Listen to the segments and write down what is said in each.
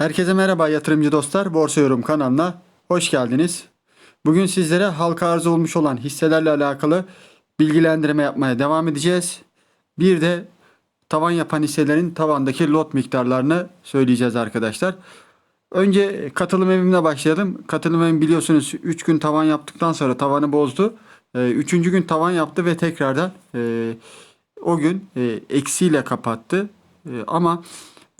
Herkese merhaba yatırımcı dostlar. Borsa Yorum kanalına hoş geldiniz. Bugün sizlere halka arz olmuş olan hisselerle alakalı bilgilendirme yapmaya devam edeceğiz. Bir de tavan yapan hisselerin tavandaki lot miktarlarını söyleyeceğiz arkadaşlar. Önce katılım evimle başlayalım. Katılım evim biliyorsunuz 3 gün tavan yaptıktan sonra tavanı bozdu. 3. gün tavan yaptı ve tekrardan e, o gün e, eksiyle kapattı. E, ama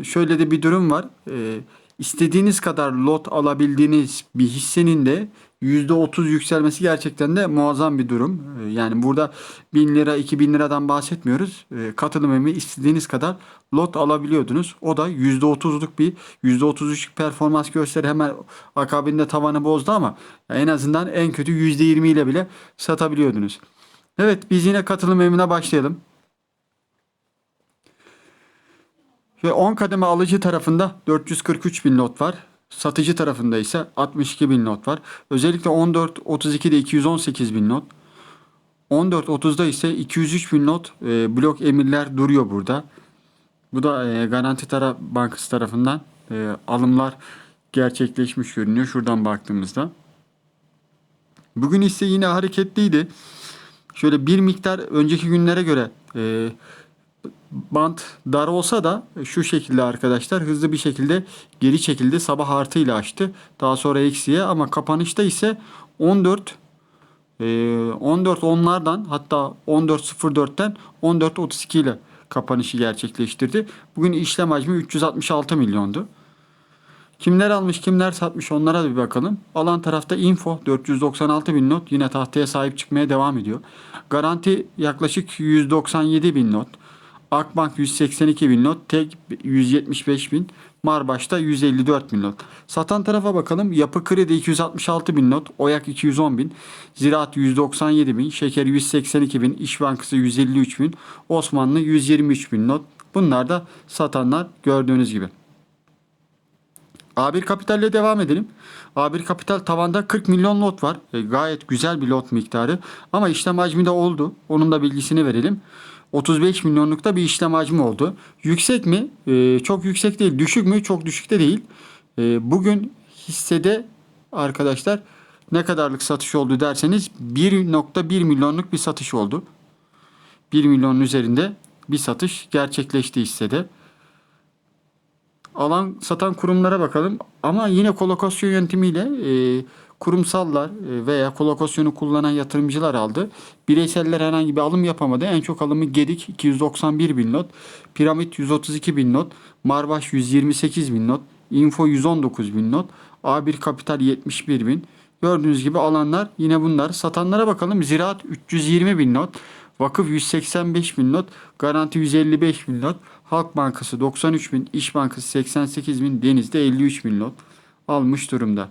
şöyle de bir durum var. E, istediğiniz kadar lot alabildiğiniz bir hissenin de %30 yükselmesi gerçekten de muazzam bir durum. E, yani burada 1000 lira 2000 liradan bahsetmiyoruz. E, katılım emri istediğiniz kadar lot alabiliyordunuz. O da %30'luk bir %33'lük performans gösteri hemen akabinde tavanı bozdu ama en azından en kötü %20 ile bile satabiliyordunuz. Evet biz yine katılım emrine başlayalım. Ve 10 kademe alıcı tarafında 443 bin lot var. Satıcı tarafında ise 62 bin lot var. Özellikle 14.32'de 218 bin lot. 14.30'da ise 203 bin lot e, blok emirler duruyor burada. Bu da e, Garanti Tara Bankası tarafından e, alımlar gerçekleşmiş görünüyor şuradan baktığımızda. Bugün ise yine hareketliydi. Şöyle bir miktar önceki günlere göre e, bant dar olsa da şu şekilde arkadaşlar hızlı bir şekilde geri çekildi. Sabah artıyla açtı. Daha sonra eksiye ama kapanışta ise 14 e, 14 onlardan hatta 14.04'ten 14.32 ile kapanışı gerçekleştirdi. Bugün işlem hacmi 366 milyondu. Kimler almış kimler satmış onlara da bir bakalım. Alan tarafta info 496 bin not yine tahtaya sahip çıkmaya devam ediyor. Garanti yaklaşık 197 bin not. Akbank 182 bin not, tek 175 bin, Marbaş'ta 154 bin not. Satan tarafa bakalım. Yapı Kredi 266 bin not, Oyak 210 bin, Ziraat 197 bin, Şeker 182 bin, İş Bankası 153 bin, Osmanlı 123 bin not. Bunlar da satanlar gördüğünüz gibi. A1 Kapital ile devam edelim. A1 Kapital tavanda 40 milyon lot var. E, gayet güzel bir lot miktarı. Ama işlem hacmi de oldu. Onun da bilgisini verelim. 35 milyonlukta bir işlem hacmi oldu. Yüksek mi? Ee, çok yüksek değil. Düşük mü? Çok düşük de değil. Ee, bugün hissede arkadaşlar ne kadarlık satış oldu derseniz 1.1 milyonluk bir satış oldu. 1 milyonun üzerinde bir satış gerçekleşti hissede. Alan satan kurumlara bakalım. Ama yine kolokasyon yöntemiyle e, kurumsallar e, veya kolokasyonu kullanan yatırımcılar aldı. Bireyseller herhangi bir alım yapamadı. En çok alımı Gedik 291 bin not, Piramit 132 bin not, Marbaş 128 bin not, Info 119 bin not, A1 Kapital 71 bin. Gördüğünüz gibi alanlar yine bunlar. Satanlara bakalım. Ziraat 320 bin not. Vakıf 185 bin not, Garanti 155 bin not, Halk Bankası 93 bin, İş Bankası 88 bin, Deniz'de 53 bin not almış durumda.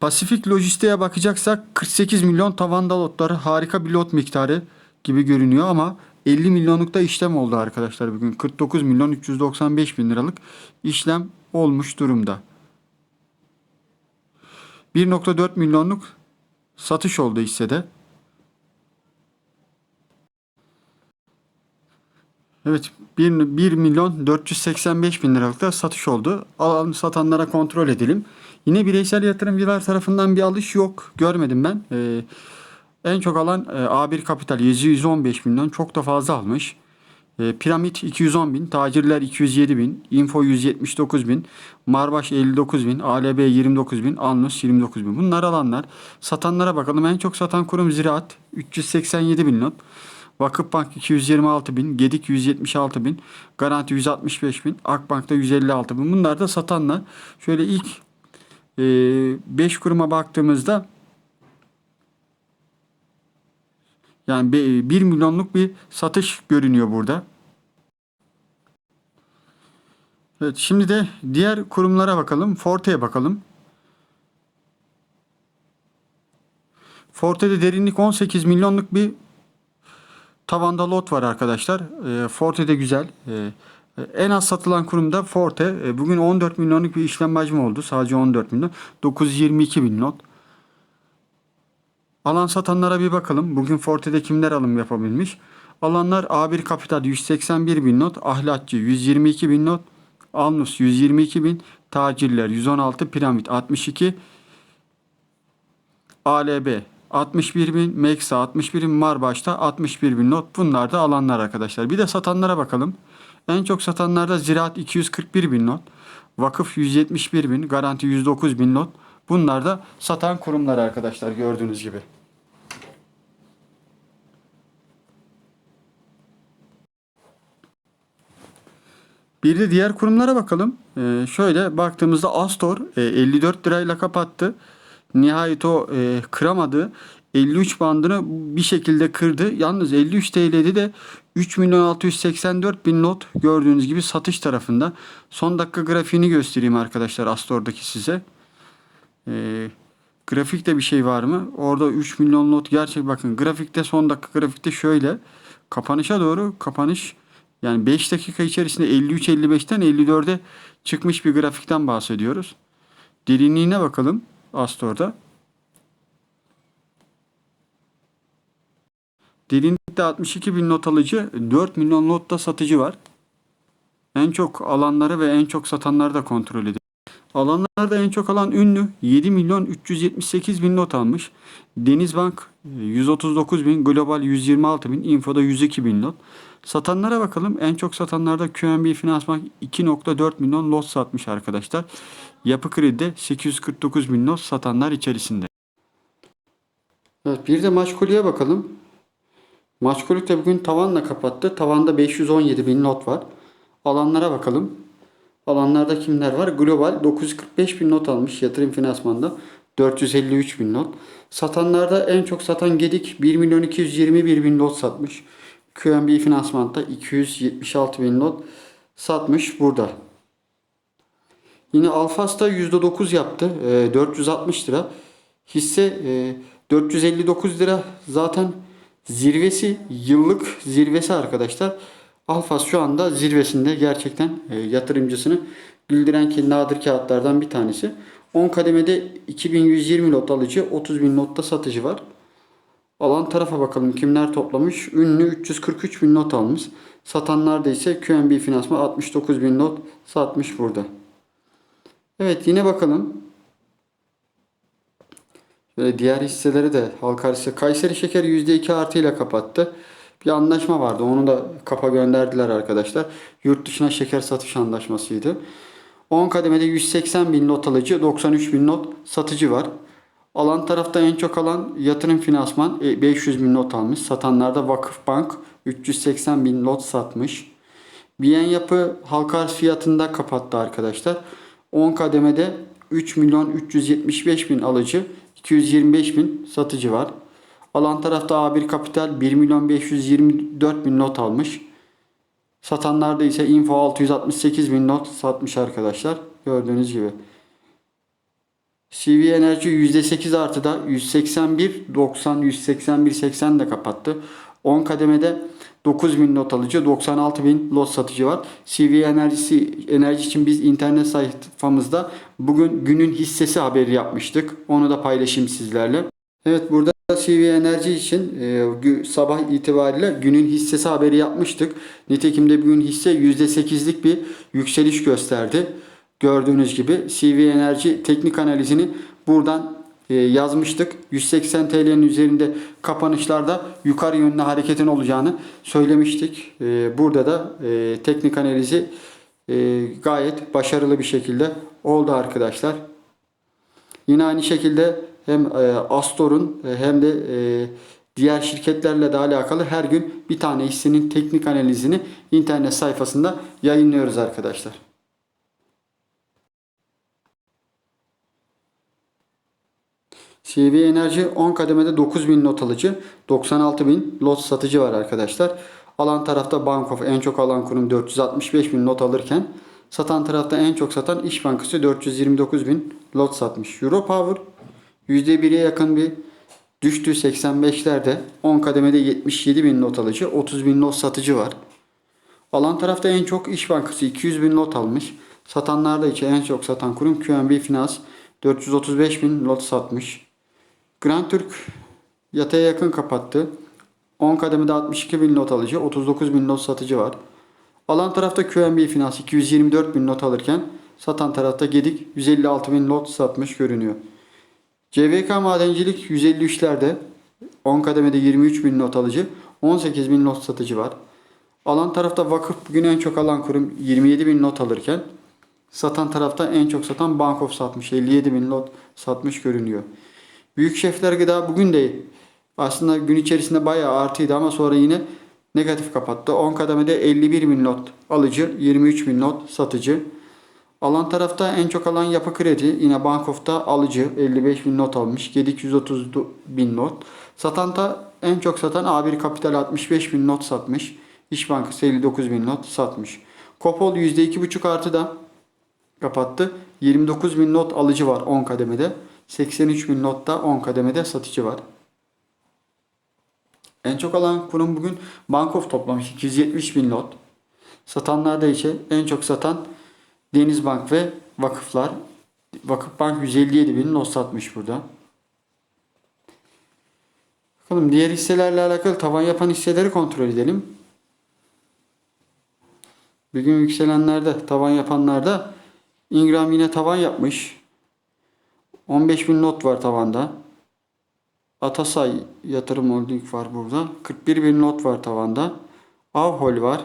Pasifik Lojistik'e bakacaksak 48 milyon tavanda lotları harika bir lot miktarı gibi görünüyor ama 50 milyonlukta işlem oldu arkadaşlar bugün. 49 milyon 395 bin liralık işlem olmuş durumda. 1.4 milyonluk satış oldu hissede. Evet 1, 1 milyon 485 bin liralık da satış oldu. Alan satanlara kontrol edelim. Yine bireysel yatırımcılar tarafından bir alış yok. Görmedim ben. Ee, en çok alan e, A1 Kapital 715 milyon çok da fazla almış. E, Piramit 210 bin, Tacirler 207 bin, Info 179 bin, Marbaş 59 bin, ALB 29 bin, Alnus 29 bin. Bunlar alanlar. Satanlara bakalım. En çok satan kurum Ziraat 387 bin not. Vakıfbank 226 bin, Gedik 176 bin, Garanti 165 bin, Akbank'ta 156 bin. Bunlar da satanlar. Şöyle ilk 5 e, kuruma baktığımızda yani 1 milyonluk bir satış görünüyor burada. Evet şimdi de diğer kurumlara bakalım. Forte'ye bakalım. Forte'de derinlik 18 milyonluk bir tavanda lot var arkadaşlar. E, Forte'de güzel. E, en az satılan kurumda Forte. E, bugün 14 milyonluk bir işlem hacmi oldu. Sadece 14 milyon. 922 bin not. Alan satanlara bir bakalım. Bugün Forte'de kimler alım yapabilmiş? Alanlar A1 Kapital 181 bin not. Ahlatçı 122 bin not. Alnus 122 bin. Tacirler 116. Piramit 62. ALB 61 bin. Meksa 61 bin. Marbaş'ta 61 bin not. Bunlar da alanlar arkadaşlar. Bir de satanlara bakalım. En çok satanlarda Ziraat 241 bin not. Vakıf 171 bin. Garanti 109 bin not. Bunlar da satan kurumlar arkadaşlar gördüğünüz gibi. Bir de diğer kurumlara bakalım. Ee, şöyle baktığımızda Astor e, 54 lirayla kapattı. Nihayet o e, kıramadı. 53 bandını bir şekilde kırdı. Yalnız 53 TL'de de 3 milyon 684 bin not gördüğünüz gibi satış tarafında. Son dakika grafiğini göstereyim arkadaşlar Astor'daki size. Ee, grafikte bir şey var mı? Orada 3 milyon not gerçek bakın grafikte son dakika grafikte şöyle kapanışa doğru kapanış yani 5 dakika içerisinde 53-55'ten 54'e çıkmış bir grafikten bahsediyoruz. Derinliğine bakalım Astor'da. Derinlikte 62 bin not alıcı, 4 milyon notta satıcı var. En çok alanları ve en çok satanları da kontrol edin. Alanlarda en çok alan ünlü 7 milyon 378 bin not almış. Denizbank 139 bin, Global 126 bin, Info'da 102 bin not. Satanlara bakalım. En çok satanlarda QNB Finansbank 2.4 milyon lot satmış arkadaşlar. Yapı Kredi'de 849 bin not satanlar içerisinde. Evet bir de Maçkoli'ye bakalım. Maçkolik de bugün tavanla kapattı. Tavanda 517 bin not var. Alanlara bakalım. Alanlarda kimler var? Global 945 bin not almış yatırım finansmanda. 453 bin not. Satanlarda en çok satan Gedik 1 milyon 221 bin not satmış. QNB finansmanda 276 bin not satmış burada. Yine Alfas'ta %9 yaptı. E, 460 lira. Hisse e, 459 lira zaten zirvesi yıllık zirvesi arkadaşlar. Alfas şu anda zirvesinde gerçekten e, yatırımcısını güldüren ki nadir kağıtlardan bir tanesi. 10 kademede 2120 lot alıcı, 30 bin notta satıcı var. Alan tarafa bakalım kimler toplamış. Ünlü 343 bin not almış. Satanlarda ise QNB Finansman 69 bin not satmış burada. Evet yine bakalım. Şöyle diğer hisseleri de halka hisse. Kayseri Şeker %2 artıyla kapattı. Bir anlaşma vardı. Onu da kapa gönderdiler arkadaşlar. Yurt dışına şeker satış anlaşmasıydı. 10 kademede 180 bin not alıcı, 93 bin not satıcı var. Alan tarafta en çok alan yatırım finansman 500 bin not almış. Satanlarda Vakıfbank 380 bin not satmış. Biyen yapı halka fiyatında kapattı arkadaşlar. 10 kademede 3 milyon 375 bin alıcı, 225 bin satıcı var. Alan tarafta A1 Kapital 1 milyon 524 bin not almış. Satanlarda ise Info 668 bin not satmış arkadaşlar. Gördüğünüz gibi. CV Enerji %8 artıda 181 90 181 80 de kapattı. 10 kademede 9 bin not alıcı 96 bin lot satıcı var. CV enerjisi enerji için biz internet sayfamızda bugün günün hissesi haberi yapmıştık. Onu da paylaşayım sizlerle. Evet burada CV Enerji için e, sabah itibariyle günün hissesi haberi yapmıştık. Nitekim de bugün hisse %8'lik bir yükseliş gösterdi. Gördüğünüz gibi CV Enerji teknik analizini buradan e, yazmıştık. 180 TL'nin üzerinde kapanışlarda yukarı yönlü hareketin olacağını söylemiştik. E, burada da e, teknik analizi e, gayet başarılı bir şekilde oldu arkadaşlar. Yine aynı şekilde hem e, Astor'un e, hem de e, diğer şirketlerle de alakalı her gün bir tane hissenin teknik analizini internet sayfasında yayınlıyoruz arkadaşlar. CV Enerji 10 kademede 9000 not alıcı, 96000 lot satıcı var arkadaşlar. Alan tarafta Bankof en çok alan kurum 465 bin not alırken satan tarafta en çok satan İş Bankası 429 bin lot satmış. Europower %1'e yakın bir düştü 85'lerde. 10 kademede 77 bin not alıcı, 30 bin not satıcı var. Alan tarafta en çok İş Bankası 200 bin not almış. Satanlarda içi en çok satan kurum QNB Finans 435 bin lot satmış. Grand Türk yataya yakın kapattı. 10 kademede 62 bin not alıcı, 39 bin not satıcı var. Alan tarafta QNB Finans 224 bin not alırken satan tarafta Gedik 156 bin lot satmış görünüyor. CVK Madencilik 153'lerde 10 kademede 23 bin not alıcı 18 bin not satıcı var. Alan tarafta vakıf bugün en çok alan kurum 27 bin not alırken satan tarafta en çok satan Bankof satmış 57 bin lot satmış görünüyor. Büyük şefler gıda bugün de aslında gün içerisinde bayağı artıydı ama sonra yine negatif kapattı. 10 kademede 51 bin not alıcı 23 bin not satıcı. Alan tarafta en çok alan yapı kredi. Yine Bankof'ta alıcı 55 bin not almış. Gedik 130 bin not. Satan da en çok satan A1 Kapital 65 bin not satmış. İş Bankası 59 bin not satmış. Kopol %2,5 artı da kapattı. 29 bin not alıcı var 10 kademede. 83 bin notta 10 kademede satıcı var. En çok alan kurum bugün Bankof toplamış 270 bin not. Satanlarda ise en çok satan Denizbank ve vakıflar. Vakıfbank 157 bin not satmış burada. Bakalım diğer hisselerle alakalı tavan yapan hisseleri kontrol edelim. Bugün yükselenlerde, tavan yapanlarda Ingram yine tavan yapmış. 15 bin not var tavanda. Atasay yatırım holding var burada. 41 bin not var tavanda. Avhol var.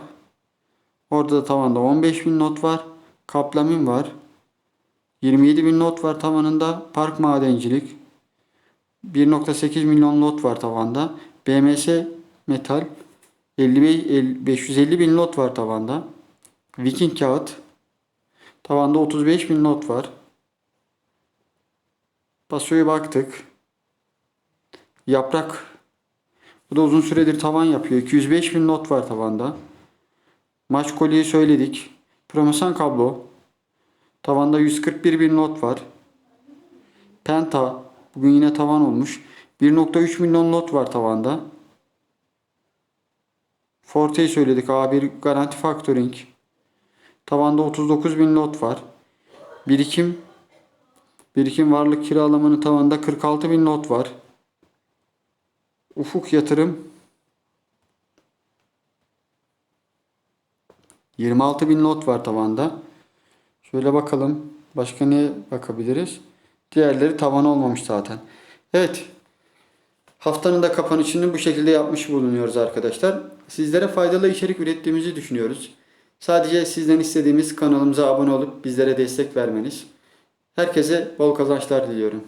Orada da tavanda 15 bin not var. Kaplamin var. 27 bin not var tavanında. Park Madencilik. 1.8 milyon not var tavanda. BMS Metal. 55, 50 550 bin not var tavanda. Viking Kağıt. Tavanda 35 bin not var. Pasoya baktık. Yaprak. Bu da uzun süredir tavan yapıyor. 205 bin not var tavanda. Maç kolyeyi söyledik. Promosan kablo. Tavanda 141 bin not var. Penta. Bugün yine tavan olmuş. 1.3 milyon not var tavanda. Forte'yi söyledik. A1 Garanti Factoring. Tavanda 39 bin not var. Birikim Birikim varlık kiralamanın tavanda 46 bin not var. Ufuk yatırım 26 bin not var tavanda. Şöyle bakalım. Başka neye bakabiliriz? Diğerleri tavan olmamış zaten. Evet. Haftanın da kapanışını bu şekilde yapmış bulunuyoruz arkadaşlar. Sizlere faydalı içerik ürettiğimizi düşünüyoruz. Sadece sizden istediğimiz kanalımıza abone olup bizlere destek vermeniz. Herkese bol kazançlar diliyorum.